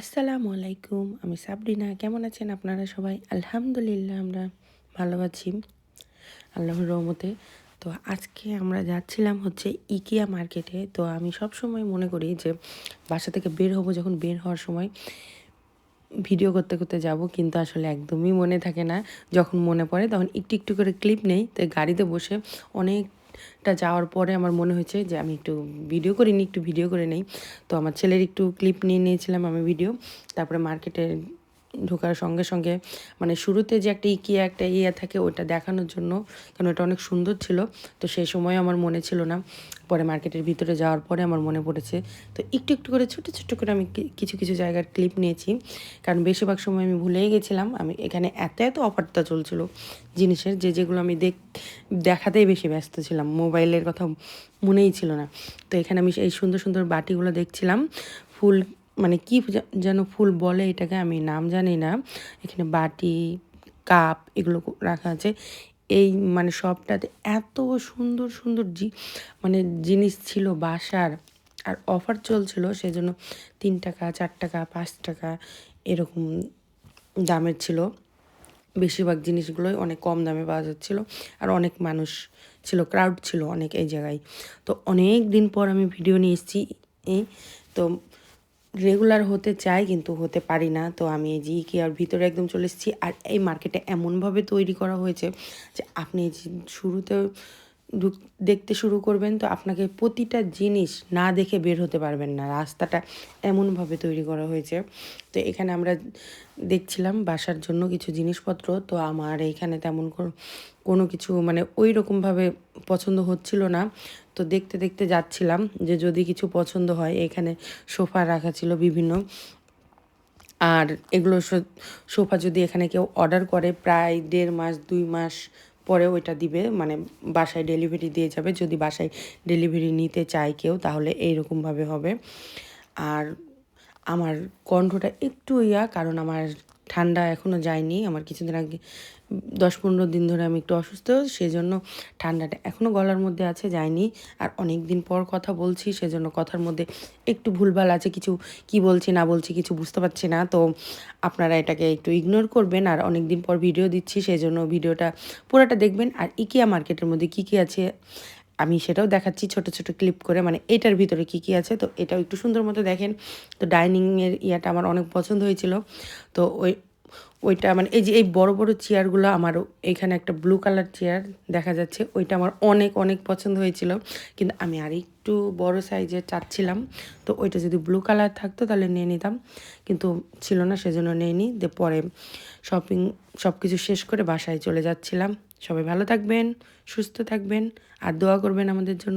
আসসালামু আলাইকুম, আমি সাবরিনা। কেমন আছেন আপনারা সবাই? আলহামদুলিল্লাহ, আমরা ভালো আছি। আল্লাহর রহমতে। তো আজকে আমরা যাচ্ছিলাম হচ্ছে ইকিয়া মার্কেটে। তো আমি সব সময় মনে করি যে বাসা থেকে বের হব যখন বের হওয়ার সময় ভিডিও করতে করতে যাব, কিন্তু আসলে একদমই মনে থাকে না। যখন মনে পড়ে তখন একটু একটু করে ক্লিপ নেই। তো গাড়িতে বসে অনেকটা যাওয়ার পরে আমার মনে হয়েছে যে আমি একটু ভিডিও করিনি, একটু ভিডিও করে নেই। তো আমার ছেলের একটু ক্লিপ নিয়ে নিয়েছিলাম আমি ভিডিও তারপরে মার্কেটে ঢোকার সঙ্গে সঙ্গে মানে শুরুতে যে একটা ইকিয়া, একটা ইয়ে থাকে ওটা দেখানোর জন্য, কারণ ওটা অনেক সুন্দর ছিল। তো সেই সময় আমার মনে ছিল না। পরে মার্কেটের ভিতরে যাওয়ার পরে আমার মনে পড়েছে। তো একটু একটু করে, ছোটো ছোটো করে আমি কিছু কিছু জায়গার ক্লিপ নিয়েছি। কারণ বেশিরভাগ সময় আমি ভুলেই গেছিলাম। আমি এখানে এত এত অফারটা চলছিল জিনিসের, যে যেগুলো আমি দেখ, দেখাতেই বেশি ব্যস্ত ছিলাম। মোবাইলের কথা মনেই ছিল না। তো এখানে আমি এই সুন্দর সুন্দর বাটিগুলো দেখছিলাম। ফুল মানে কি যেন ফুল বলে এটাকে আমি নাম জানি না। এখানে বাটি, কাপ এগুলো রাখা আছে। এই মানে সবটাতে এত সুন্দর সুন্দর জি মানে জিনিস ছিল বাসার। আর অফার চলছিল সেজন্য তিন টাকা, চার টাকা, পাঁচ টাকা এরকম দামের ছিল। বেশিরভাগ জিনিসগুলোই অনেক কম দামে পাওয়া যাচ্ছিল। আর অনেক মানুষ ছিল ক্রাউড ছিল অনেক এই জায়গায়। তো অনেক দিন পর আমি ভিডিও নিয়ে এসেছি তো রেগুলার হতে চাই কিন্তু হতে পারি না। তো আমি এই জি কেয়ার ভিতরে একদম চলে এসেছি। আর এই মার্কেটে এমনভাবে তৈরি করা হয়েছে যে আপনি শুরুতে দেখতে শুরু করবেন, তো আপনাকে প্রতিটা জিনিস না দেখে বের হতে পারবেন না। রাস্তাটা এমনভাবে তৈরি করা হয়েছে। তো এখানে আমরা দেখছিলাম বাসার জন্য কিছু জিনিসপত্র। তো আমার এইখানে তেমন কোনো কিছু মানে ওই রকমভাবে পছন্দ হচ্ছিল না। তো দেখতে দেখতে যাচ্ছিলাম যে যদি কিছু পছন্দ হয়, এখানে সোফা রাখা ছিল বিভিন্ন। আর এগুলো সোফা যদি এখানে কেউ অর্ডার করে, প্রায় দেড় মাস, দুই মাস পরে ওইটা দিবে মানে বাসায় ডেলিভারি দিয়ে যাবে। যদি বাসায় ডেলিভারি নিতে চায় কেউ, তাহলে এইরকমভাবে হবে। আর আমার কণ্ঠটা একটু ইয়া, কারণ আমার ঠান্ডা এখনও যায়নি। আমার কিছুদিন আগে, দশ পনেরো দিন ধরে আমি একটু অসুস্থ সেই জন্য ঠান্ডাটা এখনও গলার মধ্যে আছে, যায়নি। আর অনেক দিন পর কথা বলছি, সেজন্য কথার মধ্যে একটু ভুলভাল আছে, কিছু কি বলছি, না বলছি, কিছু বুঝতে পারছি না। তো আপনারা এটাকে একটু ইগনোর করবেন, আর অনেক দিন পর ভিডিও দিচ্ছি সেই জন্য ভিডিওটা পুরোটা দেখবেন। আর ইকিয়া মার্কেটের মধ্যে কী কী আছে? আমি সেটাও দেখাচ্ছি ছোট ছোট ক্লিপ করে। মানে এটার ভিতরে কি কি আছে? তো এটাও একটু সুন্দর মতো দেখেন। তো ডাইনিংয়ের ইয়াটা আমার অনেক পছন্দ হয়েছিল। তো ওই, ওইটা মানে এই যে, এই বড় বড় চেয়ারগুলো আমার এখানে একটা ব্লু কালার চেয়ার দেখা যাচ্ছে। ওইটা আমার অনেক অনেক পছন্দ হয়েছিল। কিন্তু আমি আর একটু বড় সাইজের চাচ্ছিলাম। তো ওইটা যদি ব্লু কালার থাকতো তাহলে নিয়ে নিতাম। কিন্তু ছিল না, সেজন্য নিয়ে নিই পরে শপিং সব কিছু শেষ করে বাসায় চলে যাচ্ছিলাম। সবাই ভালো থাকবেন সুস্থ থাকবেন আর দোয়া করবেন আমাদের জন্য।